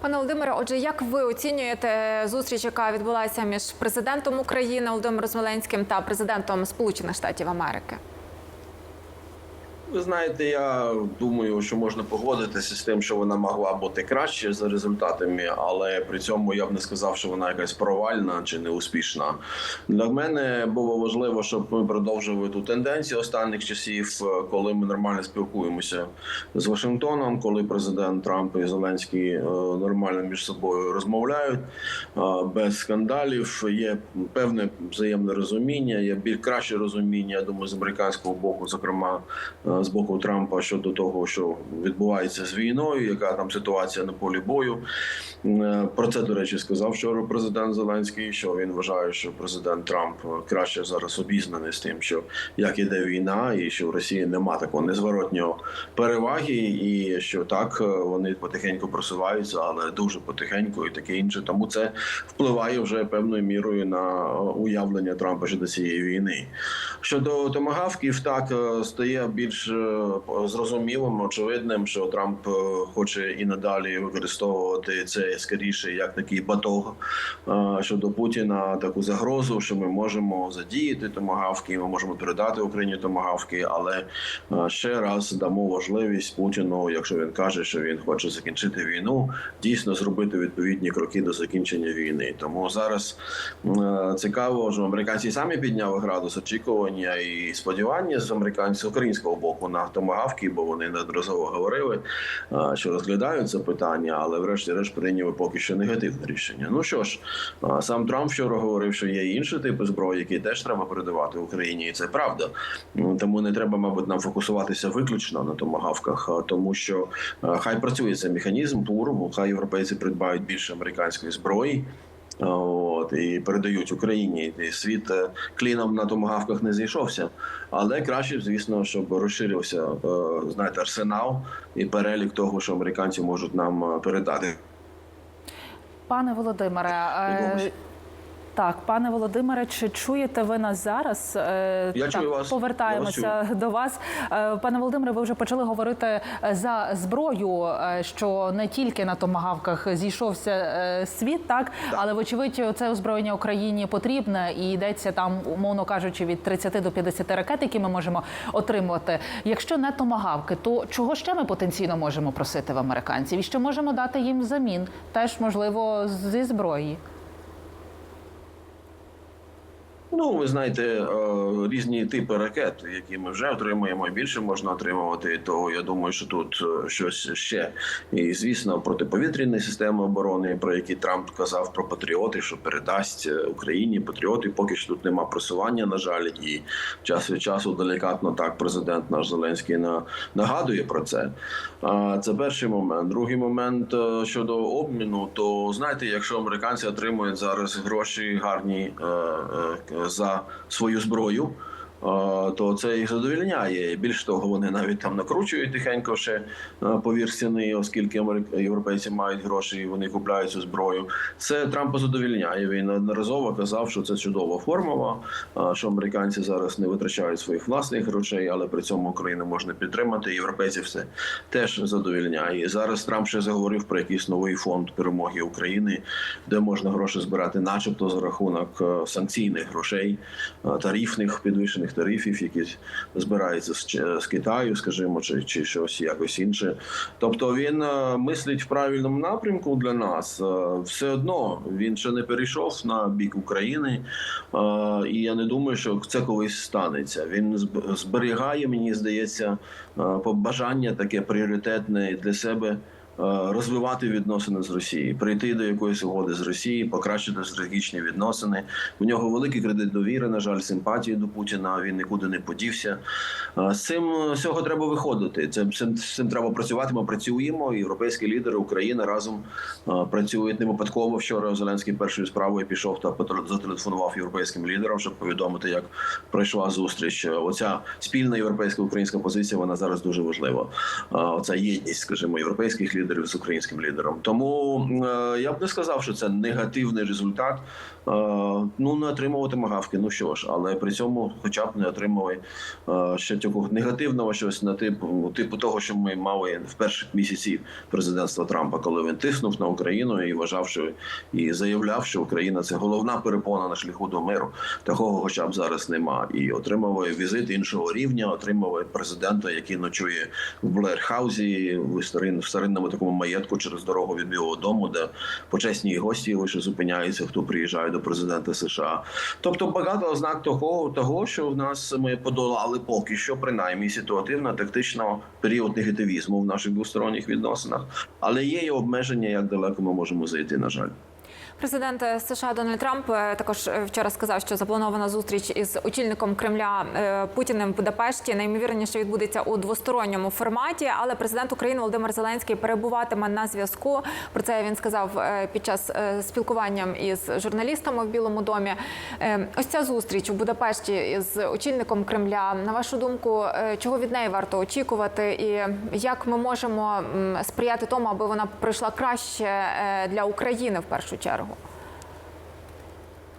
Пане Володимире, отже, як ви оцінюєте зустріч, яка відбулася між президентом України Володимиром Зеленським та президентом Сполучених Штатів Америки? Ви знаєте, я думаю, що можна погодитися з тим, що вона могла бути краще за результатами, але при цьому я б не сказав, що вона якась провальна чи неуспішна. Для мене було важливо, щоб ми продовжували ту тенденцію останніх часів, коли ми нормально спілкуємося з Вашингтоном, коли президент Трамп і Зеленський е, нормально між собою розмовляють е, без скандалів. Є певне взаємне розуміння, є більш краще розуміння, я думаю, з американського боку, зокрема е, з боку Трампа щодо того, що відбувається з війною, яка там ситуація на полі бою. Е, Про це, до речі, сказав вчора президент Зеленський, що він вважає, що президент Трамп краще зараз обізнаний з тим, що як іде війна, і що в Росії нема такого незворотнього переваги, і що так е, вони потихеньку просуваються, але дуже потихеньку і таке інше. Тому це впливає вже певною мірою на уявлення Трампа щодо цієї війни. Щодо томагавків, так е, стає більш е, зрозумілим, очевидним, що Трамп е, хоче і надалі використовувати це скоріше як такий батог е, щодо Путіна, таку загрозу, що ми можемо задіяти томагавки, ми можемо передати Україні томагавки, але ще раз дамо важливість Путіну, якщо він каже, що він хоче закінчити війну, дійсно зробити відповідні кроки до закінчення війни. Тому зараз цікаво, що американці самі підняли градус очікування і сподівання з американців українського боку на томагавки, бо вони неодноразово говорили, е, що розглядають це питання, але врешті-решт прийняли поки що негативне рішення. Ну що ж, е, сам Трамп вчора говорив, що є інші типи зброї, які теж треба передавати Україні, і це правда. Ну, Тому не треба, мабуть, нам фокусуватися виключно на томагавках, тому що е, хай працює цей механізм туру, хай європейці придбають більше американської зброї. От і передають Україні і світ е, кліном на томагавках не зійшовся, але краще, звісно, щоб розширився е, знаєте, арсенал і перелік того, що американці можуть нам е, передати. Пане Володимире, е. Так, пане Володимире, чи чуєте ви нас зараз? Е, Я так, чую вас. Повертаємося Я вас до вас. Е, Пане Володимире, ви вже почали говорити е, за зброю, що не тільки на томагавках зійшовся світ, так, але вочевидь, це озброєння Україні потрібне і йдеться там, умовно кажучи, від 30 до 50 ракет, які ми можемо отримувати. Якщо не томагавки, то чого ще ми потенційно можемо просити в американців? І що можемо дати їм взамін? Теж можливо зі зброї. Ну, ви знаєте, е, різні типи ракет, які ми вже отримуємо, більше можна отримувати. То я думаю, що тут е, щось ще. І звісно, протиповітряні системи оборони, про які Трамп казав про патріоти, що передасть е, Україні патріоти. Поки що тут нема просування, на жаль, і час від часу делікатно так президент наш Зеленський на нагадує про це. А, Це перший момент. Другий момент щодо обміну, то знаєте, якщо американці отримують зараз гроші гарні за свою зброю. Е, То це їх задовільняє. Більш того, вони навіть там накручують тихенько ще е, повір ціни, оскільки європейці мають гроші, і вони купляють цю зброю. Це Трампа задовільняє. Він неодноразово казав, що це чудова формула, е, що американці зараз не витрачають своїх власних грошей, але при цьому Україну можна підтримати. Європейці все теж задовільняє. Зараз Трамп ще заговорив про якийсь новий фонд перемоги України, де можна гроші збирати, начебто за рахунок санкційних грошей, тарифних підвищених тарифів, які збираються з, Китаю, скажімо, чи, чи щось якось інше. Тобто він е, мислить в правильному напрямку для нас. Е, Все одно він ще не перейшов на бік України, е, і я не думаю, що це колись станеться. Він зберігає, мені здається, побажання таке пріоритетне для себе розвивати відносини з Росією, прийти до якоїсь угоди з Росією, покращити стратегічні відносини. У нього великий кредит довіри, на жаль, симпатії до Путіна. Він нікуди не подівся. Е, З цим е, з цього треба виходити. Це цим, цим треба працювати. Ми працюємо. Європейські лідери України разом е, працюють не випадково. Вчора Зеленський першою справою пішов та зателефонував європейським лідерам, щоб повідомити, як пройшла зустріч. Е, Оця спільна європейська українська позиція. Вона зараз дуже важлива. Е, Оця єдність, скажімо, європейських лідерів. Лідерів з українським лідером. Тому е, я б не сказав, що це негативний результат. Е, ну не отримувати магавки. Ну що ж, але при цьому, хоча б не отримали е, ще такого негативного щось на типу типу того, що ми мали в перших місяців президентства Трампа, коли він тиснув на Україну і вважав, що і заявляв, що Україна це головна перепона на шляху до миру. Такого, хоча б зараз нема. І отримали візит іншого рівня, отримали президента, який ночує в Блерхаузі в старинному такому маєтку через дорогу від Білого Дому, де почесні гості лише зупиняються, хто приїжджає до президента США. Тобто багато ознак того, того, що в нас ми подолали поки що, принаймні ситуативно, тактично період негативізму в наших двосторонніх відносинах, але є і обмеження, як далеко ми можемо зайти. На жаль. Президент США Дональд Трамп е, також е, вчора сказав, що запланована зустріч із очільником Кремля е, Путіним в Будапешті найімовірніше відбудеться у двосторонньому форматі. Але президент України Володимир Зеленський перебуватиме на зв'язку. Про це він сказав під час спілкування із журналістами в Білому домі. Ось ця зустріч у Будапешті із очільником Кремля. На вашу думку, чого від неї варто очікувати, і як ми можемо сприяти тому, аби вона пройшла краще для України в першу? чергу.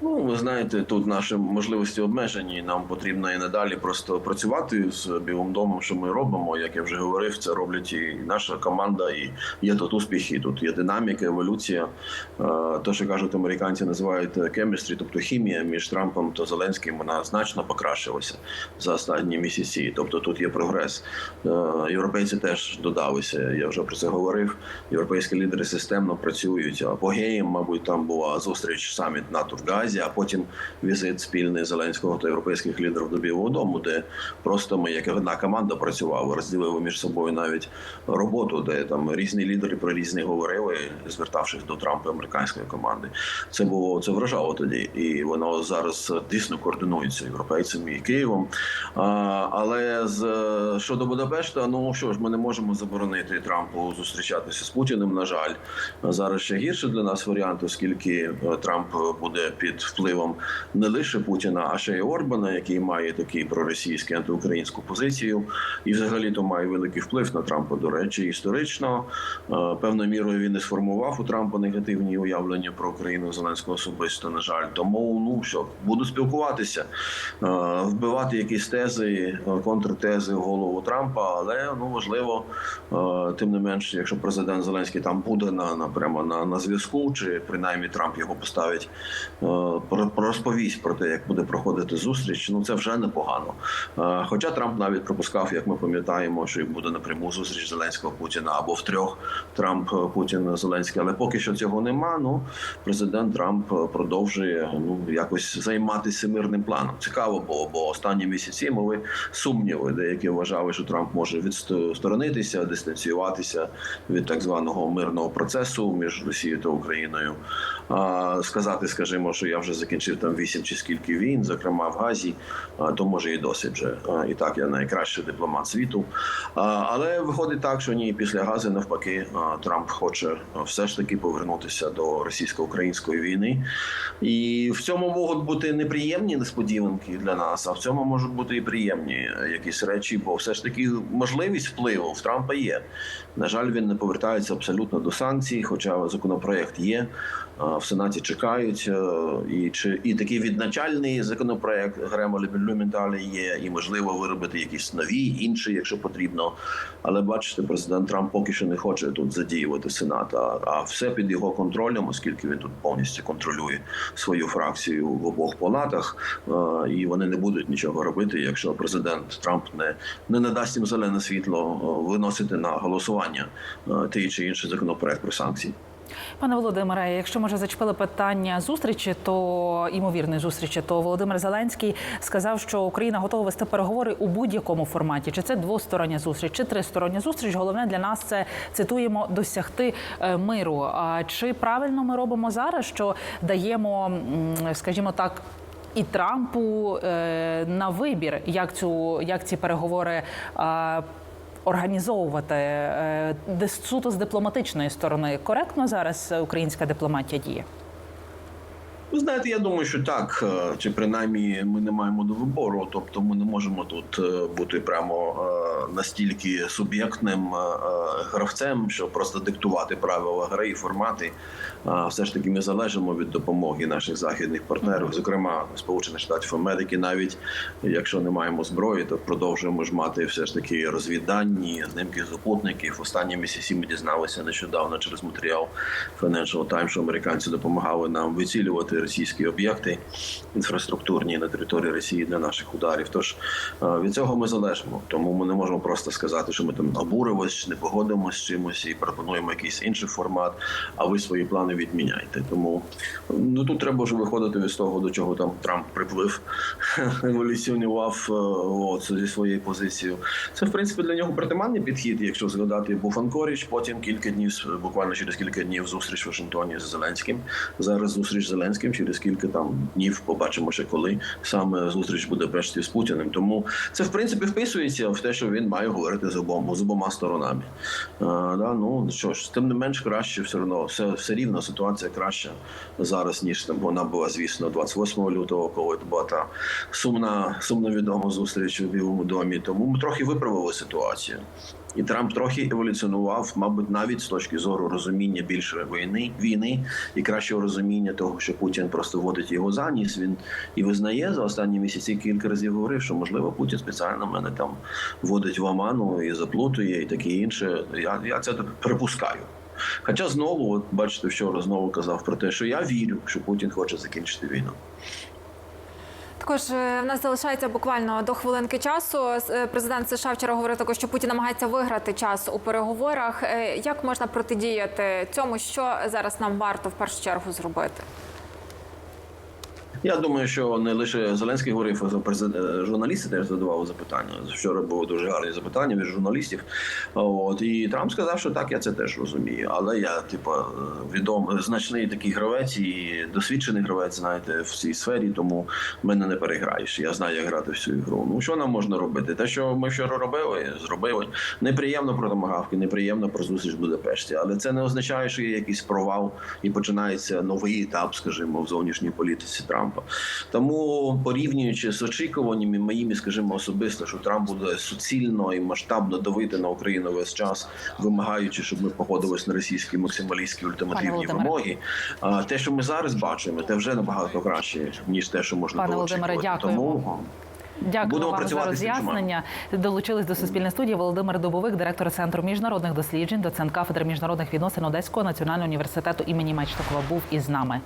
Ну, ви знаєте, тут наші можливості обмежені. Нам потрібно і надалі просто працювати з Білим домом, що ми робимо. Як я вже говорив, це роблять і наша команда, і є тут успіхи. Тут є динаміка, еволюція. Те, що кажуть американці, називають chemistry, тобто хімія між Трампом та Зеленським, вона значно покращилася за останні місяці. Тобто тут є прогрес. Е, Європейці теж додалися. Я вже про це говорив. Європейські лідери системно працюють. Апогеєм, мабуть, там була зустріч саміт НАТО в Газі, а потім візит спільний Зеленського та європейських лідерів до Білого Дому, де просто ми як одна команда працювали, розділили між собою навіть роботу, де там різні лідери про різні говорили, звертавшись до Трампа американської команди. Це було це вражало тоді, і воно зараз дійсно координується європейцями і Києвом. А, але з щодо Будапешта, ну що ж, ми не можемо заборонити Трампу зустрічатися з Путіним. На жаль, зараз ще гірше для нас варіант, оскільки е, Трамп буде під впливом не лише Путіна, а ще й Орбана, який має такий проросійський антиукраїнську позицію, і взагалі то має великий вплив на Трампа. До речі, історично е, певною мірою він і сформував у Трампа негативні уявлення про Україну Зеленського особисто. На жаль, тому ну що буду спілкуватися, е, вбивати якісь тези, е, контртези в голову Трампа, але ну важливо, тим не менш, якщо президент Зеленський там буде на, на прямо на, на зв'язку, чи принаймні Трамп його поставить, розповість про те, як буде проходити зустріч. Ну це вже непогано. Е, Хоча Трамп навіть пропускав, як ми пам'ятаємо, що буде напряму зустріч Зеленського Путіна або в трьох Трамп, Путін, Зеленський. Але поки що цього нема. Ну президент Трамп продовжує ну якось займатися мирним планом. Цікаво було, бо останні місяці були сумніви. Деякі вважали, що Трамп може відсторонитися, дистанціюватися від так званого мирного процесу між Росією та Україною. Сказати, скажімо, що я вже закінчив там вісім чи скільки війн, зокрема в Газі, то може і досить вже. І так я найкращий дипломат світу. Але виходить так, що ні, після Гази навпаки Трамп хоче все ж таки повернутися до російсько-української війни. І в цьому можуть бути неприємні несподіванки для нас, а в цьому можуть бути і приємні якісь речі, бо все ж таки можливість впливу в Трампа є. На жаль, він не повертається абсолютно до санкцій, хоча законопроект є. В Сенаті чекають, і чи і такий відначальний законопроект Гремо Люменталі є, і можливо виробити якісь нові, інші, якщо потрібно. Але бачите, президент Трамп поки що не хоче тут задіювати Сенат, а, а все під його контролем, оскільки він тут повністю контролює свою фракцію в обох палатах, і вони не будуть нічого робити, якщо президент Трамп не, не надасть їм зелене світло виносити на голосування той чи інший законопроект про санкції. Пане Володимире, якщо ми вже зачепили питання зустрічі, то імовірної зустрічі, то Володимир Зеленський сказав, що Україна готова вести переговори у будь-якому форматі. Чи це двостороння зустріч, чи тристороння зустріч. Головне для нас це цитуємо досягти е, миру. А чи правильно ми робимо зараз, що даємо, скажімо так. І Трампу е, на вибір, як цю як ці переговори е, організовувати е, суто з дипломатичної сторони. Коректно зараз українська дипломатія діє. Ви знаєте, я думаю, що так, е, чи принаймні ми не маємо до вибору, тобто ми не можемо тут е, бути прямо е, настільки суб'єктним гравцем, що просто диктувати правила гри і формати. Все ж таки ми залежимо від допомоги наших західних партнерів, зокрема Сполучених Штатів Америки, навіть якщо не маємо зброї, то продовжуємо ж мати все ж таки розвіддані, знімки супутників. Останні місяці ми дізналися нещодавно через матеріал Financial Times, що американці допомагали нам вицілювати російські об'єкти інфраструктурні на території Росії для наших ударів. Тож е, від цього ми залежимо. Тому ми не можемо просто сказати, що ми там обуримось, не погодимося з чимось і пропонуємо якийсь інший формат. А ви свої плани відміняйте. Тому ну тут треба вже виходити з того, до чого там Трамп приплив, еволюціонував е, от, зі своєю позицією. Це в принципі для нього притаманний підхід. Якщо згадати, був Анкоріч, потім кілька днів, буквально через кілька днів зустріч в Вашингтоні з Зеленським. Зараз зустріч з Зеленським. Через кілька там днів побачимо ще коли саме зустріч в Будапешті з Путіним. Тому це в принципі вписується в те, що він має говорити з обома з обома сторонами. А, да, ну що ж, тим не менш краще, все одно все, все рівно ситуація краща зараз ніж там вона була, звісно, 28 лютого, коли була та сумна, сумно відома зустріч у Білому домі. Тому ми трохи виправили ситуацію. І Трамп трохи еволюціонував, мабуть, навіть з точки зору розуміння більше війни війни і кращого розуміння того, що Путін просто водить його за ніс. Він і визнає за останні місяці кілька разів говорив, що можливо Путін спеціально мене там вводить в оману і заплутує, і таке інше. Я, я це припускаю. Хоча знову, от бачите, вчора знову казав про те, що я вірю, що Путін хоче закінчити війну. Також е, в нас залишається буквально до хвилинки часу. Е, Президент США вчора говорив також, що Путін намагається виграти час у переговорах. Е, Як можна протидіяти цьому? Що зараз нам варто в першу чергу зробити? Я думаю, що не лише Зеленський говорив, а е, журналісти теж задавали запитання. Вчора було дуже гарні запитання від журналістів. От і Трамп сказав, що так, я це теж розумію. Але я, типу, відомий значний такий гравець і досвідчений гравець, знаєте, в цій сфері, тому мене не переграєш. Я знаю, як грати в цю ігру. Ну що нам можна робити? Те, що ми вчора робили, зробили. Неприємно про домагавки, неприємно про зустріч в Будапешті. Але це не означає, що є якийсь провал і починається новий етап, скажімо, в зовнішній політиці Трампа. Тому порівнюючи з очікуваннями моїми, скажімо, особисто, що Трамп буде суцільно і масштабно давити на Україну весь час, вимагаючи, щоб ми погодились на російські максималістські ультимативні вимоги. А те, що ми зараз бачимо, те вже набагато краще ніж те, що можна Пане було очікувати. дякуємо. Тому Дякую Будемо вам за роз'яснення. Долучились до Суспільної студії Володимир Дубовик, директор центру міжнародних досліджень, доцент кафедри міжнародних відносин Одеського національного університету імені Мечникова, був із нами.